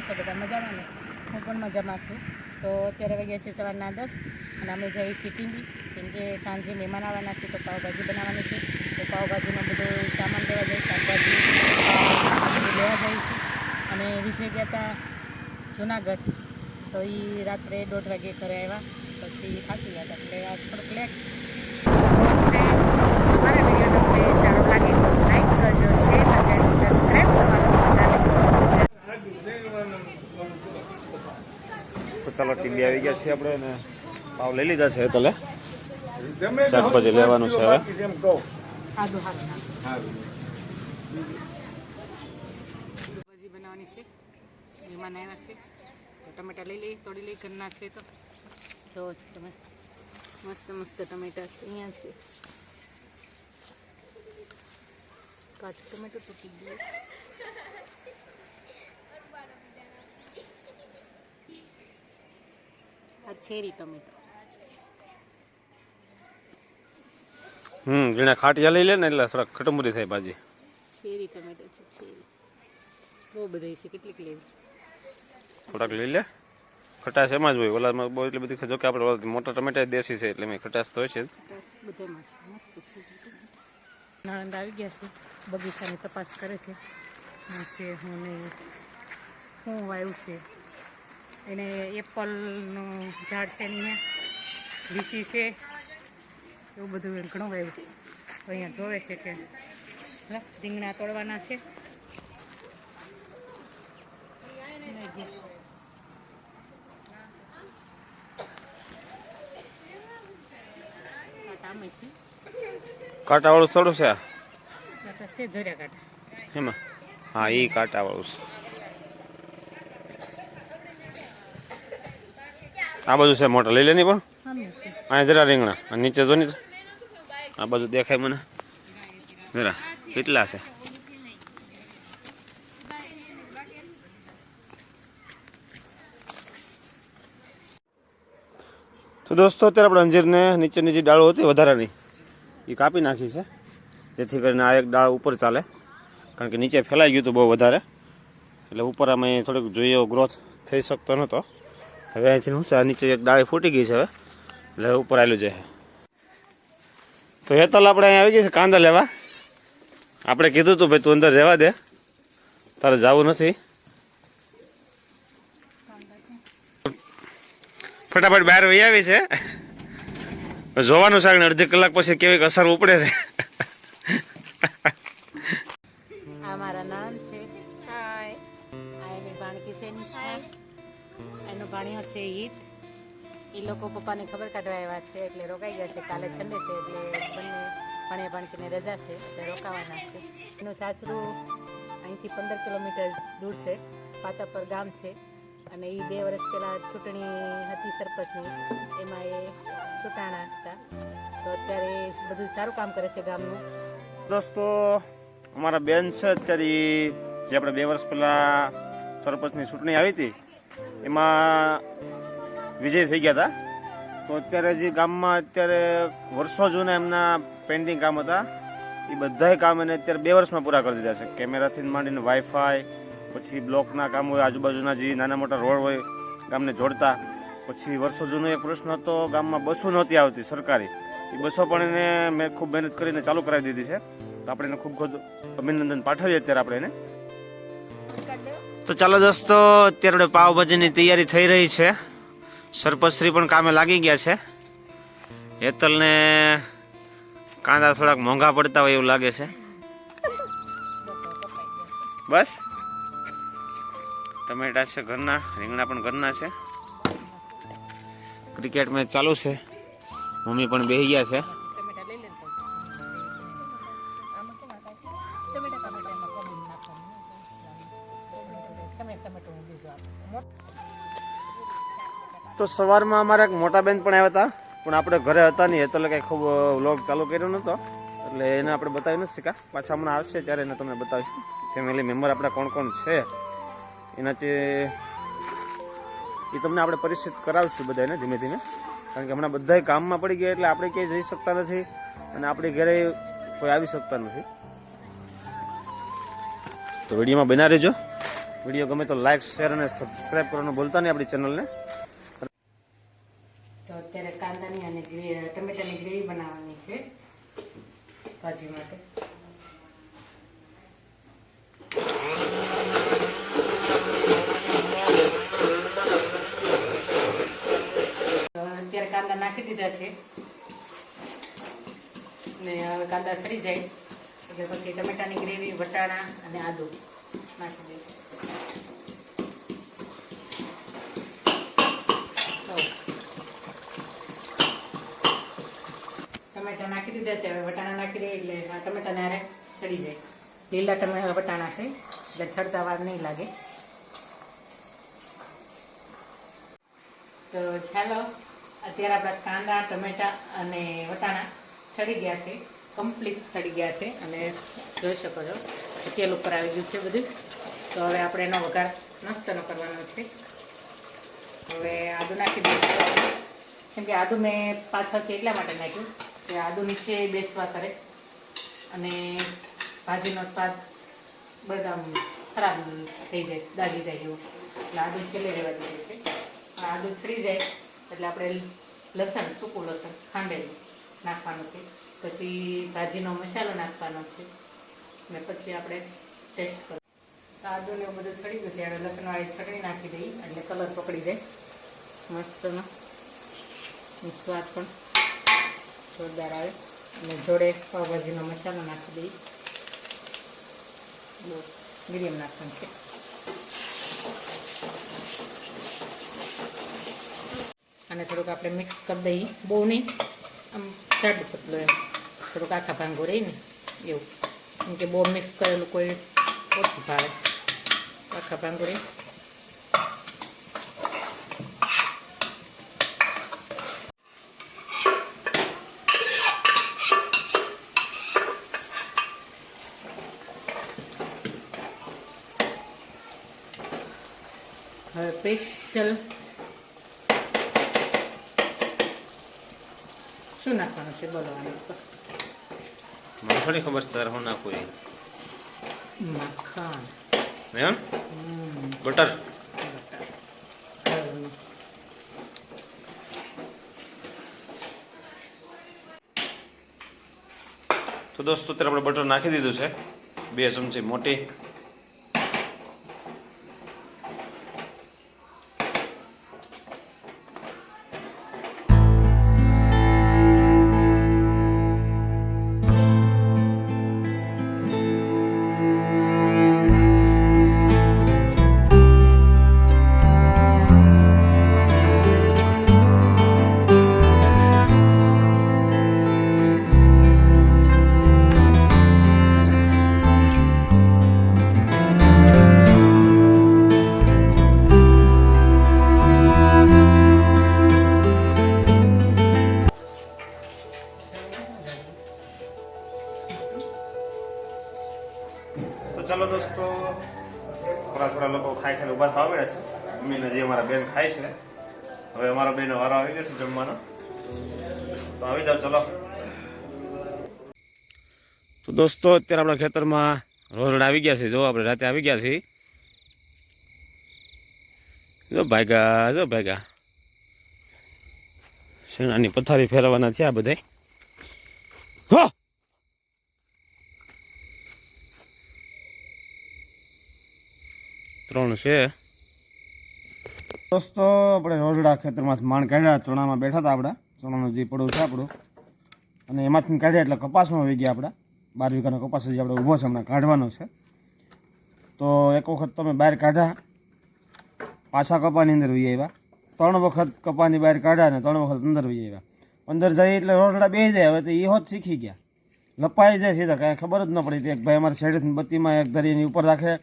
કેમ છો બધા મજામાં ને? હું પણ મજામાં છું. તો અત્યારે વાગ્યા છે સવારના દસ અને અમે જઈએ છીએ ટીંબી. કેમ કે સાંજે મહેમાન આવવાના છે તો પાઉભાજી બનાવવાની છે. તો પાઉભાજીમાં બધું સામાન લેવા જઈએ, શાકભાજી લેવા જઈશું અને વિજય ગયા હતા જુનાગઢ. તો એ રાત્રે દોઢ વાગે ઘરે આવ્યા. પછી થાકી હતા એટલે આ થોડુંક લેટ અમારા વીડિયો તમને સારો લાગે તો લાઈક કરજો શેર કરજો અને સબસ્ક્રાઈબ કરવાનું ભૂલતા નહીં. તો ચાલો ટીબી આવી ગયા છે આપણે અને પાવ લઈ લીધા છે તલે. શાકભાજી લેવાનું છે હવે. બનાવવાની છે. મહેમાન આવ્યા છે. ટમેટા લઈ લઈ તોડી લઈ ઘરના છે તો. જોવો છો તમે. મસ્ત મસ્ત ટમેટા છે અહીંયા છે. કાચું ટમેટું તૂટી ગયું. આ ચેરી ટમેટો. હમ જેને ખાટિયા લઈ લે ને એટલે થોડાક ખટમુરી થાય ભાજી. ચેરી ટમેટો છે ચેરી બહુ બધી છે કેટલીક લેવી? થોડાક લઈ લે. ખટાશ એમાં જ હોય ઓલામાં બહુ એટલી બધી જો કે આપણે ઓલા મોટા ટમેટા દેશી છે એટલે મેં ખટાશ તો હોય છે છે છે. નણંદ આવી ગયા છે બગીચાની તપાસ કરે છે. છે હું વાવ્યું છે. એને એપલનું ઝાડ છે એની લીચી છે. એવું બધું એને ઘણું વાવ્યું છે તો અહીંયા જોવે છે કે રીંગણા તોડવાના છે. કાંટા વાળું કાંટાવાળું થોડું છે કાંટા છે જર્યા કાંટા. એમાં? હા એ કાંટાવાળું છે. આ બાજુ છે મોટા લઈ લે નહીં પણ. અહીંયા જરા રીંગણા. અને નીચે જો નહીં આ બાજુ દેખાય મને. જરા. કેટલા છે? તો દોસ્તો અત્યારે આપણે અંજીરને નીચેની જે ડાળો હતી વધારાની એ કાપી નાખી છે. જેથી કરીને આ એક ડાળ ઉપર ચાલે. કારણ કે નીચે ફેલાઈ ગયું હતું બહુ વધારે. એટલે ઉપર અમે થોડીક જોઈએ ગ્રોથ થઈ શકતો નહોતો. હવે અહીંથી હું છે? નીચે એક ડાળી ફૂટી ગઈ છે હવે. એટલે ઉપર આવેલું છે. તો હેતલ આપણે અહીંયા આવી ગઈ છે કાંદા લેવા. આપણે કીધું હતું ભાઈ તું અંદર રહેવા દે. તારે જવું નથી. ફટાફટ બહાર વહી આવી છે. જોવાનું છે અડધી કલાક પછી કેવી અસર ઉપડે છે. ભાણિયો છે ઈદ એ લોકો પપ્પાને ખબર કાઢવા આવ્યા છે એટલે રોકાઈ ગયા છે. કાલે છંડે છે એટલે બંને ભાણિયા ભણકીને રજા છે એટલે રોકાવાના છે. એનું સાસરું અહીંથી પંદર કિલોમીટર દૂર છે પાતાપર ગામ છે. અને એ બે વર્ષ પહેલાં ચૂંટણી હતી સરપંચની એમાં એ ચૂંટાણા હતા. તો અત્યારે બધું સારું કામ કરે છે ગામનું. દોસ્તો અમારા બેન છે અત્યારે જે આપણે બે વર્ષ પહેલાં સરપંચની ચૂંટણી આવી હતી એમાં વિજય થઈ ગયા હતા. તો અત્યારે જે ગામમાં અત્યારે વર્ષો જૂના એમના પેન્ટિંગ કામ હતા, એ બધાય કામ એને અત્યારે બે વર્ષમાં પૂરા કરી દીધા છે. કેમેરાથી માંડીને વાઈફાઈ પછી બ્લોકના કામ હોય, આજુબાજુના જે નાના મોટા રોડ હોય, ગામને જોડતા. પછી વર્ષો જૂનો એક પ્રશ્ન હતો, ગામમાં બસો નહોતી આવતી સરકારી. એ બસો પણ એને મેં ખૂબ મહેનત કરીને ચાલુ કરાવી દીધી છે. તો આપણે એને ખૂબ ખૂબ અભિનંદન પાઠવીએ અત્યારે આપણે એને. તો ચાલો દોસ્તો અત્યારે પાવભાજીની તૈયારી થઈ રહી છે. સરપંચશ્રી પણ કામે લાગી ગયા છે. હેતલને કાંદા થોડાક મોંઘા પડતા હોય એવું લાગે છે. બસ. ટમેટા છે ઘરના, રીંગણા પણ ઘરના છે. ક્રિકેટ મેચ ચાલુ છે. મમ્મી પણ બેહી ગયા છે. તો સવારમાં અમારા એક મોટા બેન પણ આવ્યા હતા, પણ આપણે ઘરે હતા નહીં, એટલે કંઈ ખૂબ વ્લોગ ચાલુ કર્યો નહોતો. એટલે એને આપણે બતાવી નથી શીખા પાછા હમણાં આવશે ત્યારે એને તમને બતાવીશું. ફેમિલી મેમ્બર આપણા કોણ કોણ છે? એનાથી એ તમને આપણે પરિચિત કરાવીશું બધાને ધીમે ધીમે. કારણ કે હમણાં બધાય કામમાં પડી ગયા, એટલે આપણે ક્યાંય જઈ શકતા નથી અને આપણી ઘરે કોઈ આવી શકતા નથી. તો વિડીયોમાં બના રહેજો. વીડિયો ગમે તો લાઈક, શેર અને સબસ્ક્રાઈબ કરવાનું ભૂલતા નહીં આપણી ચેનલને. તો અત્યારે કાંદાની અને ટમેટાની ગ્રેવી બનાવવાની છે, ભાજી માટે. અત્યારે કાંદા નાખી દીધા છે. ને હવે કાંદા સડી જાય. એટલે પછી ટમેટાની ગ્રેવી, વટાણા અને આદુ નાખી દઈએ તો ટમેટા નાખી દીધા છે. હવે વટાણા નાખી દે એટલે આ ટમેટાને ચડી જાય. લીલા ટમેટા વટાણા છે. એટલે ચડતા વાર નહીં લાગે. તો ચાલો, અત્યારે આપણા કાંદા, ટમેટા અને વટાણા ચડી ગયા છે. કમ્પ્લીટ ચડી ગયા છે. અને જોઈ શકો છો, તેલ ઉપર આવી ગયું છે બધું. તો હવે આપણે એનો વઘાર મસ્તનો કરવાનો છે. હવે આદુ નાખી દઈશું. કેમ કે આદુ મેં પાછળથી એટલા માટે નાખ્યું. કે આદુ નીચે બેસવા કરે. અને ભાજીનો સ્વાદ બદામ ખરાબ થઈ જાય, દાજી જાય એવું. એટલે આદુ છેલ્લે રહેવા દે છે. આદુ છડી જાય, એટલે આપણે લસણ, સૂકું લસણ ખાંડેલું નાખવાનું છે. પછી ભાજીનો મસાલો નાખવાનો છે. ને પછી આપણે ટેસ્ટ કરીશું તો આદુ ને બધું છડી ગયું છે. હવે લસણવાળી ચટણી નાખી દઈએ, એટલે કલર પકડી જાય. મસ્તનો અને સ્વાદ પણ જોરદાર આવે. અને જોડે પાવભાજીનો મસાલો નાખી દઈ મીડિયમ નાખવાનું છે. અને થોડુંક આપણે મિક્સ કરી દઈએ. બહુ નહીં, આમ જાડું પતલું એમ. થોડુંક આખા ભાંગો રહી ને, એવું. કેમ કે બહુ મિક્સ કરેલું કોઈ ઓછું ભાવે. આખા ભાંગો રહી. સ્પેશિયલ શું નાખવાનું છે? બોલો મને થોડી ખબર છે તારે હું નાખું એ મખણ. એમ? બટર. તો દોસ્તો અત્યારે આપણે બટર નાખી દીધું છે. બે ચમચી મોટી. વારો આવી ગયો છે તો આવી જાઓ, ચલો. તો દોસ્તો, અત્યારે આપણા ખેતરમાં રોજડા આવી ગયા છે. જો, આપણે રાતે આવી ગયા છીએ. જો ભાગા જો ભાગા શેણાની પથારી ફેરવવાના છે આ બધા હો! ત્રણ છે. દોસ્તો, આપણે રોજડા ખેતરમાંથી માણ કાઢ્યા, ચણામાં બેઠા હતા આપણા. ચણાનું જે પડવું છે આપણું. અને એમાંથી કાઢ્યા એટલે કપાસમાં વહી ગયા આપણા. બાર વીઘાનો કપાસ જે આપણે ઊભો છે, હમણાં કાઢવાનો છે. તો એક વખત તમે બહાર કાઢ્યા. પાછા કપાની અંદર વહી આવ્યા. ત્રણ વખત કપાની બહાર કાઢ્યા અને ત્રણ વખત અંદર વહી આવ્યા. અંદર જાય એટલે રોજડા બેસી જાય. હવે તો એ હોત શીખી ગયા. લપાઈ જાય સીધા. કાંઈ ખબર જ ન પડી એક ભાઈ અમારી શેડેથી બત્તીમાં એક ધરી એની ઉપર રાખે.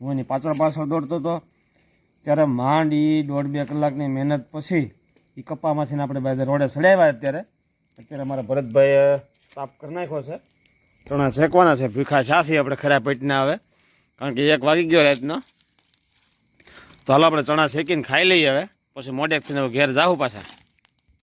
હું એની પાછળ પાછળ દોડતો હતો ત્યારે માંડ એ દોઢ બે કલાકની મહેનત પછી એ કપામાંથી આપણે બધા રોડે ચડાવ્યા અત્યારે. અત્યારે અમારા ભરતભાઈએ સાફ કરી નાખ્યો છે. ચણા શેકવાના છે, ભીખા છાસી આપણે ખરા પેટના આવે કારણ કે એક વાગી ગયો રાતનો. તો હાલો આપણે ચણા શેકીને ખાઈ લઈએ હવે. પછી મોઢેકથી ઘેર જાવું પાછા.